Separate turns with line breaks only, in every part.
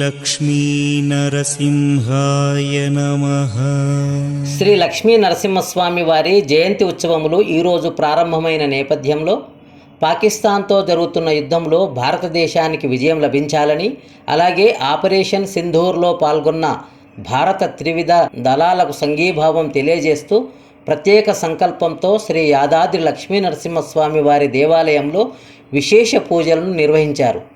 లక్ష్మీనరసింహాయ నమ.
శ్రీ లక్ష్మీ నరసింహస్వామి వారి జయంతి ఉత్సవములు ఈరోజు ప్రారంభమైన నేపథ్యంలో పాకిస్తాన్తో జరుగుతున్న యుద్ధంలో భారతదేశానికి విజయం లభించాలని అలాగే ఆపరేషన్ సింధూర్లో పాల్గొన్న భారత త్రివిధ దళాలకు సంఘీభావం తెలియజేస్తూ ప్రత్యేక సంకల్పంతో శ్రీ యాదాద్రి లక్ష్మీ నరసింహస్వామి వారి దేవాలయంలో విశేష పూజలను నిర్వహించారు.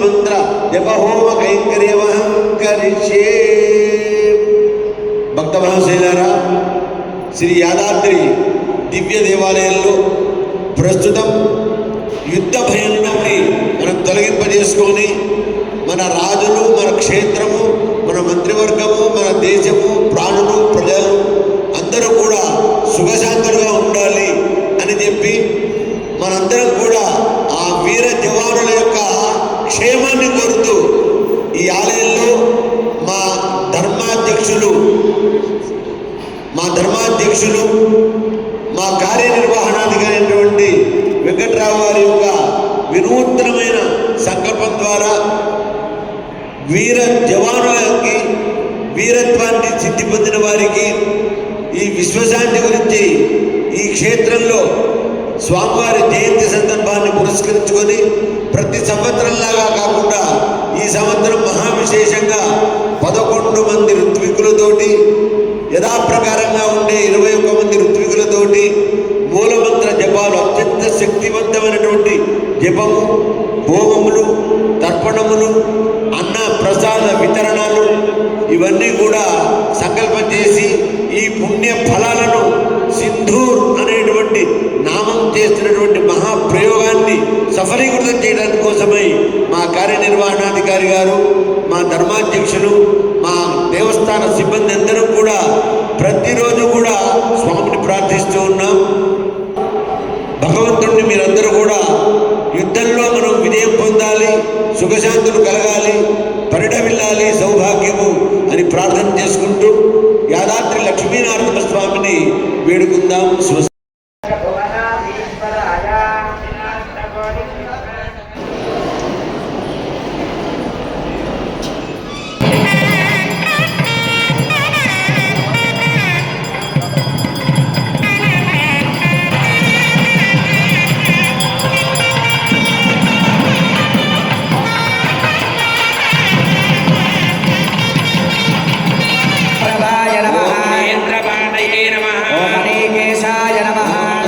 మంత్ర జపహోమ కైంకర్యమహం కరిష్యే భక్త మహాశైలారా శ్రీ యాదాద్రి దివ్య దేవాలయంలో ప్రస్తుతం యుద్ధ భయం నుండి మనం తొలగింపజేసుకొని మన రాజులు మన క్షేత్రము మన మంత్రివర్గము మన దేశము ప్రాణులు ప్రజలు అందరూ కూడా సుఖశాంతులుగా ఉండాలి అని చెప్పి మనందరం కూడా ఆ వీర జవానుల యొక్క క్షేమాన్ని కోరుతూ ఈ ఆలయంలో మా ధర్మాధ్యక్షులు మా ధర్మాధ్యక్షులు మా కార్యనిర్వహణాధికారి అయినటువంటి వెంకట్రావు గారి యొక్క వినూత్నమైన సంకల్పం ద్వారా వీర జవానులకి వీరత్వాన్ని సిద్ధి పొందిన వారికి ఈ విశ్వశాంతి గురించి ఈ క్షేత్రంలో స్వామివారి జయంతి సందర్భాన్ని పురస్కరించుకొని ప్రతి సంవత్సరంలాగా కాకుండా ఈ సంవత్సరం మహావిశేషంగా పదకొండు మంది ఋత్వికులతోటి యథాప్రకారంగా ఉండే ఇరవై ఒక్క మంది ఋత్వికులతోటి మూలమంత్ర జపాలు అత్యంత శక్తివంతమైనటువంటి జపము హోమములు తర్పణములు ప్రసాద వితరణలు ఇవన్నీ కూడా సంకల్పం చేసి ఈ పుణ్య ఫలాలను సింధూర్ అనేటువంటి నామం చేస్తున్నటువంటి మహాప్రయోగాన్ని సఫలీకృతం చేయడానికి కోసమై మా కార్యనిర్వహణాధికారి గారు మా ధర్మాధ్యక్షులు మా దేవస్థాన సిబ్బంది అందరూ కూడా ప్రతిరోజు కూడా స్వామిని ప్రార్థిస్తూ ఉన్నాం. భగవంతుడిని మీరందరూ కూడా యుద్ధంలో మనం విజయం పొందాలి సుఖశాంతులు కలగాలి పరిడమిల్లాలి సౌభాగ్యము అని ప్రార్థన చేసుకుంటూ యాదాద్రి లక్ష్మీనారాయణ స్వామిని వేడుకుందాం.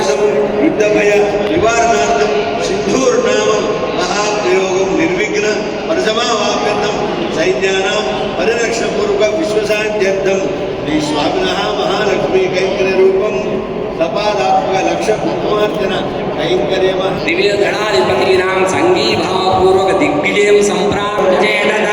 నమః
యుద్ధభయ నివారణార్థం సింధూర్ నామం మహాప్రయోగం నిర్విఘ్న పరసమావాప్యంతం సైన్యానాం పరిరక్షపూర్వక విశ్వశాంత్యర్థం శ్రీ స్వామిన మహాలక్ష్మీ కైంకర్య రూపం సపాదాత్మక లక్ష కుమార్జన కైంకర్యమ
దివ్య గణాధిపతీనాం సంఘీభావపూర్వక దిగ్విజయం సంప్రాప్తేదాదన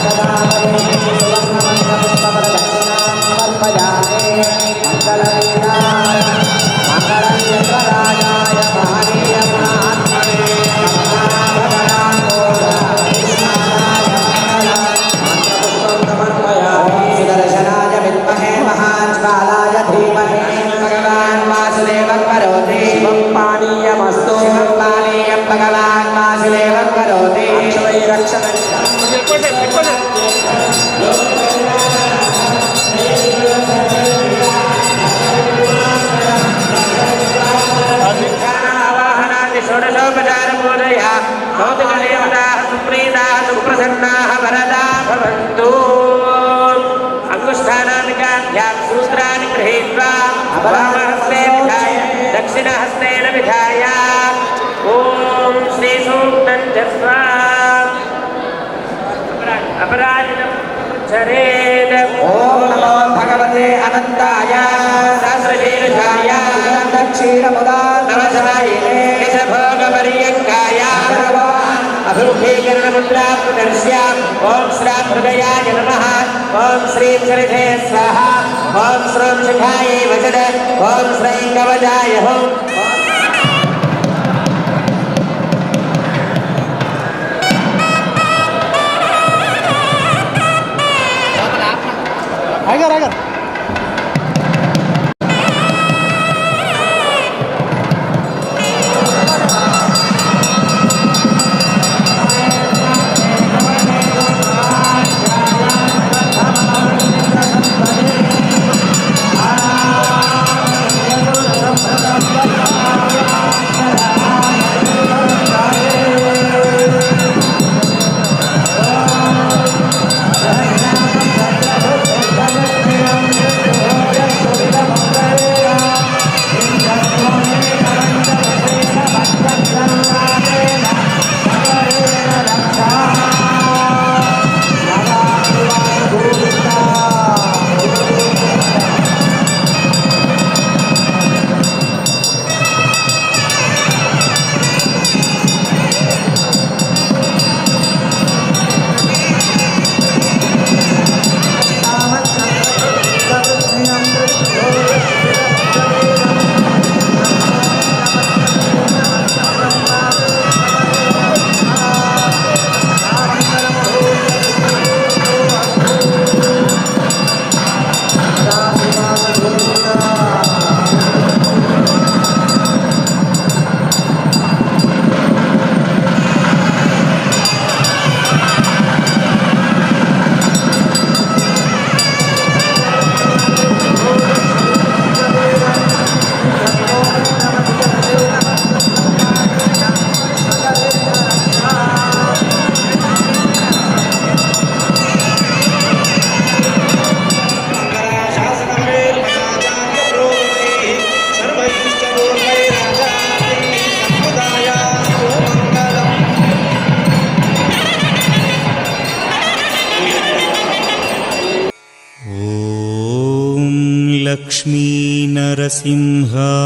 Thank you. सूत्राणि गृहीत्वा वामहस्ते विधाय दक्षिणहस्तेन विधाय। ॐ श्रीसूक्तं जप्त्वा अपराजितं चरेद
ॐ नमो भगवते अनन्ताय
सहस्रशीर्षाय
दक्षिणमुदानवसायिने
भोगपर्यङ्काय अभिमुखीकरणमुद्राप्रदर्श्य ॐ श्रां हृदयाय नमः। ॐ श्रीं सरिधे स्वाहा। ॐ श्रीं शिखायै वचन ॐ श्रीं कवचाय हुं
ॐ लक्ष्मीनरसिंहाय नमः